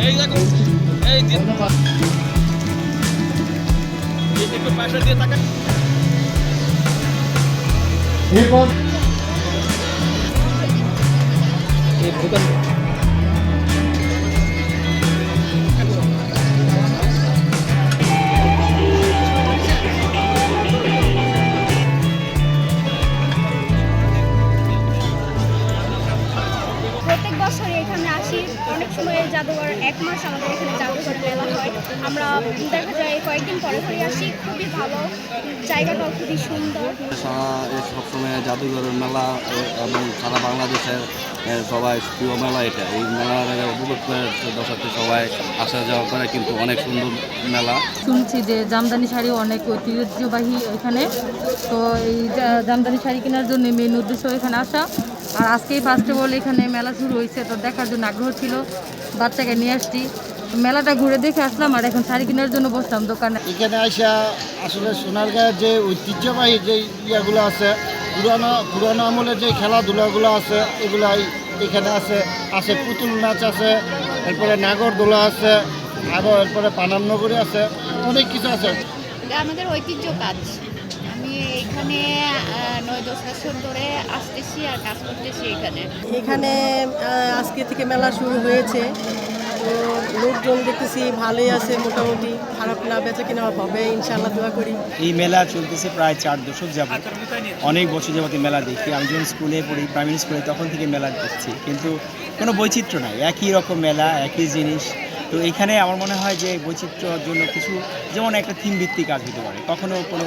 এই দেখো এই একটু পাশে দিয়ে তাকা এরপর এই ভুটান প্রত্যেক এখানে আসি অনেক সময় জাদুঘর এক মাস আমাদের এখানে জাদুঘর মেলা হয়। আমরা দেখা যায় কয়েকদিন পরে পরে আসি। খুবই ভালো। জায়গাটাও খুবই সুন্দর। সবসময় জাদুঘরের মেলা এবং সারা বাংলাদেশের সবাই প্রিয় মেলা এটা। এই মেলার উপভোগ করে দর্শকদের সবাই আসা যাওয়া করে কিন্তু অনেক সুন্দর মেলা। শুনছি যে জামদানি শাড়ি অনেক ঐতিহ্যবাহী এখানে। তো এই জামদানি শাড়ি কেনার জন্য মেন উদ্দেশ্য এখানে আসা। আর আজকেই ফার্স্ট অফ অল এখানে মেলা শুরু হয়েছে তো দেখার জন্য আগ্রহ ছিল। বাচ্চাকে নিয়ে আসছি। মেলাটা ঘুরে দেখে আসলাম আর এখন শাড়ি কেনার জন্য বসলাম দোকানে। এখানে আসা আসলে সোনারগাঁয়ের যে ঐতিহ্যবাহী যে ইয়েগুলো আছে পুরানো পুরানো আমলের যে খেলাধুলাগুলো আছে এগুলাই এখানে আছে। আছে পুতুল নাচ আছে এরপরে নাগরদোলা আছে আরও এরপরে পানামনগরী আছে অনেক কিছু আছে। আমাদের ঐতিহ্য কাজ। আমি এখানে নয় দশ বছর ধরে আসতেছি আর কাজ করতেছি এখানে। আজকে থেকে মেলা শুরু হয়েছে। তো লোকজন দেখতেছি ভালোই আছে মোটামুটি খারাপ না বেচা কিনা হবে ইনশাল্লাহ দোয়া করি। এই মেলা চলতেছে প্রায় চার দশক যাব অনেক বছর যাবত এই মেলা দেখি। আমি যখন স্কুলে পড়ি প্রাইমারি স্কুলে তখন থেকে মেলা দেখছি। কিন্তু কোনো বৈচিত্র্য নাই। একই রকম মেলা একই জিনিস। তো এখানে আমার মনে হয় যে বৈচিত্র্যর জন্য কিছু, যেমন একটা থিম ভিত্তিক কাজ হতে পারে। কখনো কোনো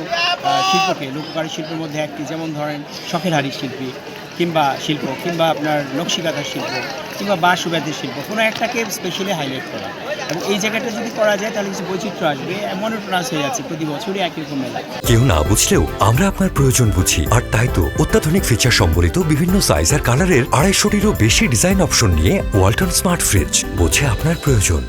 শিল্পকে, লোককারী শিল্পের মধ্যে একটি, যেমন ধরেন শখের হাড়ির শিল্পী, কিংবা শিল্প, কিংবা আপনার নকশিকাতার শিল্প, কিংবা বাঁশ সুবাদের শিল্প, কোনো একটাকে স্পেশালি হাইলাইট করা। এবং এই জায়গাটা যদি করা যায়, তাহলে কিছু বৈচিত্র্য আসবে। মনোটনাস হয়ে যাচ্ছে প্রতি বছরই একই রকম মেলা কেউ না বুঝলেও আমরা আপনার প্রয়োজন বুঝি। আর তাই তো অত্যাধুনিক ফিচার সম্বলিত বিভিন্ন সাইজ আর কালারের আড়াইশোটিরও বেশি ডিজাইন অপশন নিয়ে ওয়ালটন স্মার্ট ফ্রিজ বোঝে আপনার প্রয়োজন।